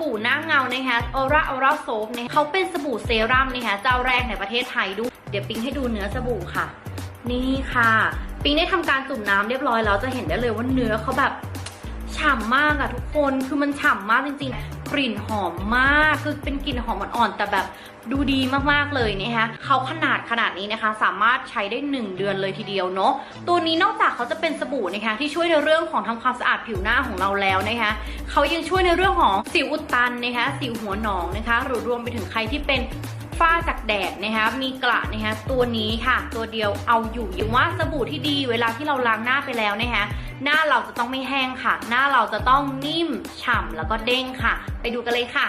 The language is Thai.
บู่หน้าเงานะคะออร่าออร่าโซฟเนี่ยเขาเป็นสบู่เซรั่มนะคะเจ้าแรกในประเทศไทยด้วย เดี๋ยวปิ๊งให้ดูเนื้อสบู่ค่ะ นี่ค่ะ ปิ๊งได้ทำการจุ่มน้ำเรียบร้อยแล้วจะเห็นได้เลยว่าเนื้อเขาแบบฉ่ำมากอะทุกคน คือมันฉ่ำมากจริงๆ กลิ่นหอมมาก คือเป็นกลิ่นหอมอ่อนๆแต่แบบดูดีมากๆเลยนะคะเขาขนาดขนาดนี้นะคะ สามารถใช้ได้ 1 เดือนเลยทีเดียวเนาะตัวนี้นอกจากเขาจะเป็นสบู่นะคะ ที่ช่วยในเรื่องของทำความสะอาดผิวหน้าของเราแล้วนะคะเขายังช่วยในเรื่องของสิวอุดตันนะคะสิวหัวหนองนะคะ หรือรวมไปถึงใครที่เป็น ฝ้าจากแดดนะคะ มีกระนะคะตัวนี้ค่ะ ตัวเดียวเอาอยู่อย่างว่าสบู่ที่ดีเวลาที่เราล้างหน้าไปแล้วนะคะหน้าเราจะต้องไม่แห้งค่ะ หน้าเราจะต้องนิ่มฉ่ำแล้วก็เด้งค่ะ ไปดูกันเลยค่ะ